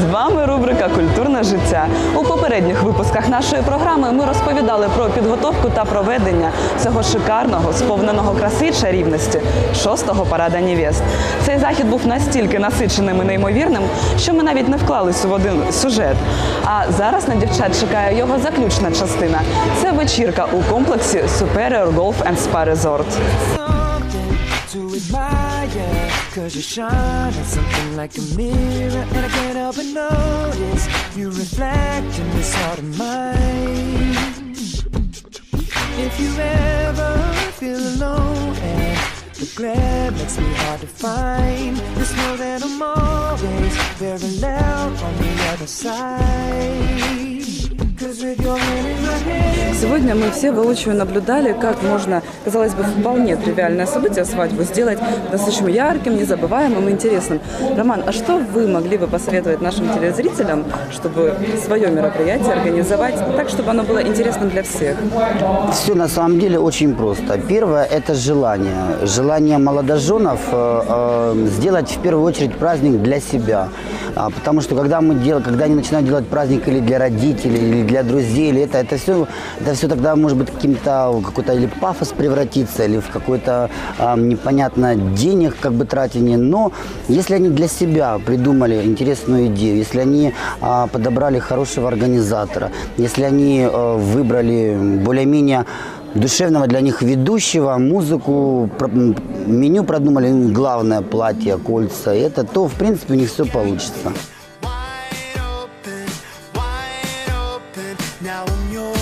З вами рубрика Культурне життя. У попередніх випусках нашої програми ми розповідали про підготовку та проведення цього шикарного, сповненого краси й чарівності шостого парада Нівест. Цей захід був настільки насиченим і неймовірним, що ми навіть не вклалися в один сюжет. А зараз на дівчат чекає його заключна частина. Це вечірка у комплексі Superior Golf and Spa Resort. Cause you shine at something like a mirror And I can't help but notice You reflect in this heart of mine. If you ever feel alone And the glare makes me hard to find Just know that I'm always very loud on the other side Сегодня мы все воочию наблюдали, как можно, казалось бы, вполне тривиальное событие, свадьбу, сделать достаточно ярким, незабываемым и интересным. Роман, а что вы могли бы посоветовать нашим телезрителям, чтобы свое мероприятие организовать так, чтобы оно было интересным для всех? Все на самом деле очень просто. Первое – это желание. Желание молодоженов э, э, сделать в первую очередь праздник для себя. А, потому что когда мы дел, когда они начинают делать праздник или для родителей, или для друзей, или это, это все, это все тогда может быть каким-то какой-то или пафос превратиться, или в какой-то а, непонятно денег как бы тратение. Но если они для себя придумали интересную идею, если они а, подобрали хорошего организатора, если они э, выбрали более-менее душевного для них ведущего, музыку, меню продумали, главное платье, кольца, это, то в принципе у них все получится. Now I'm yours.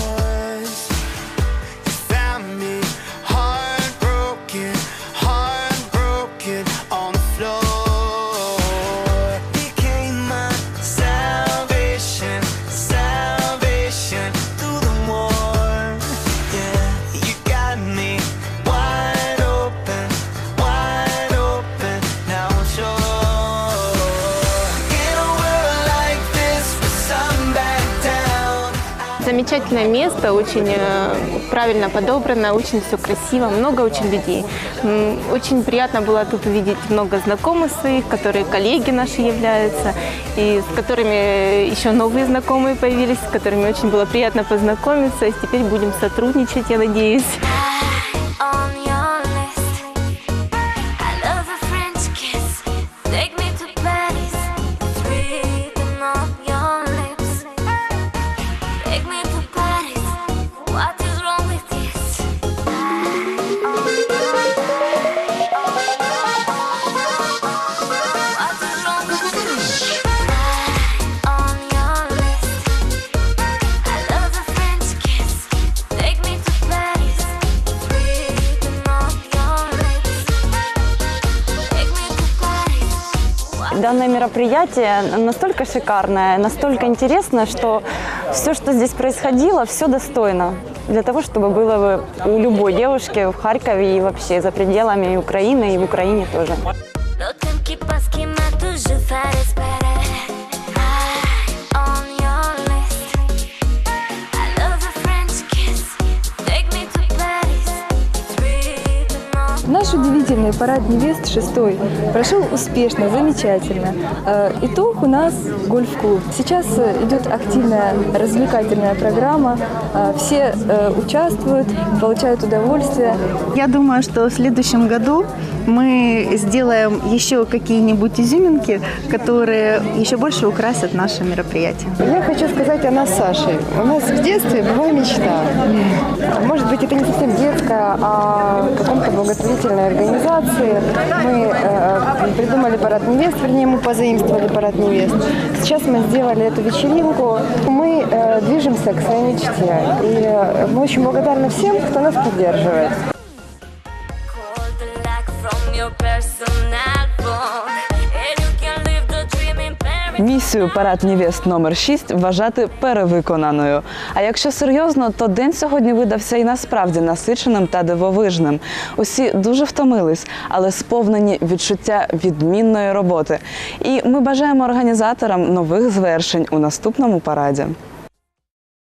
Замечательное место, очень э, правильно подобрано, очень все красиво, много очень людей. Очень приятно было тут увидеть много знакомых своих, которые коллеги наши являются, и с которыми еще новые знакомые появились, с которыми очень было приятно познакомиться. Теперь будем сотрудничать, я надеюсь. Данное мероприятие настолько шикарное, настолько интересное, что все, что здесь происходило, все достойно для того, чтобы было бы у любой девушки в Харькове и вообще за пределами Украины и в Украине тоже. Наш удивительный парад невест шестой прошел успешно, замечательно. Э, Итог у нас гольф-клуб. Сейчас э, идет активная развлекательная программа. Э, Все участвуют, получают удовольствие. Я думаю, что в следующем году мы сделаем еще какие-нибудь изюминки, которые еще больше украсят наше мероприятие. Я хочу сказать о нас Сашей. У нас в детстве была мечта. Может быть, это не совсем детская, а каком-то благотворительной организации. Мы э, придумали парад невест, вернее, мы позаимствовали парад невест. Сейчас мы сделали эту вечеринку. Мы э, движемся к своей мечте. И э, мы очень благодарны всем, кто нас поддерживает. Місію парад Нівест номер 6 вважати перевиконаною. А якщо серйозно, то день сьогодні видався і насправді насиченим та дивовижним. Усі дуже втомились, але сповнені відчуття відмінної роботи. І ми бажаємо організаторам нових звершень у наступному параді.